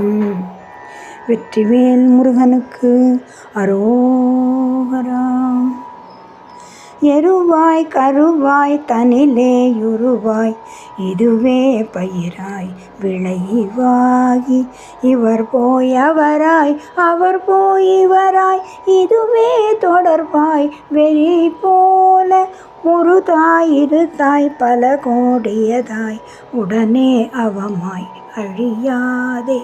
ம். வெற்றிவேல் முருகனுக்கு அரோகராம் எருவாய் கருவாய் தனிலே யுருவாய் இதுவே பயிராய் விளைவாகி இவர் போய் அவராய் அவர் போய் இவராய் இதுவே தொடர்பாய் வெறி போல ஒரு தாய் இரு தாய் பல கோடியதாய் உடனே அவமாய் அழியாதே.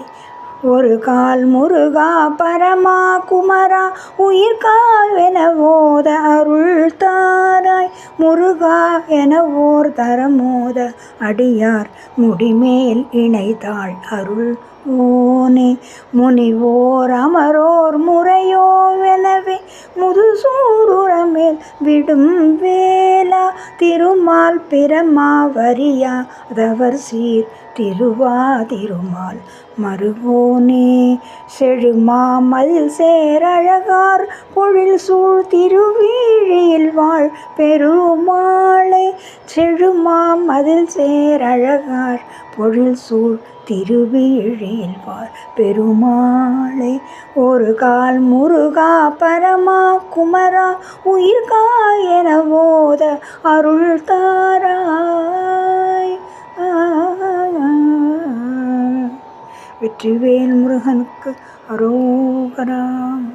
ஒரு கால் முருகா பரமா குமரா உயிர்கால் என ஓத அருள் தாராய். முருகா என ஓர் தரமோத அடியார் முடிமேல் இணைத்தாள் அருள் ஓனே. முனிவோர் அமரோர் முறையோ எனவே முதுசூருரமேல் விடும் வேலா திருமால் பிரமா தவர் சீர் திருவா திருமால் மருகோனே. செழுமாமதில் சேரழகார் பொழில் சூழ் திருவீழியில் வாழ் பெருமாளை. செழுமாமதில் சேரழகார் பொழில் சூழ் திருவீழியில் வாழ் பெருமாளை. ஒரு கால் முருகா பரமா குமரா உயிர்கா என போத அருள் தாராய். வெற்றிவேல் முருகனுக்கு அரோகராம்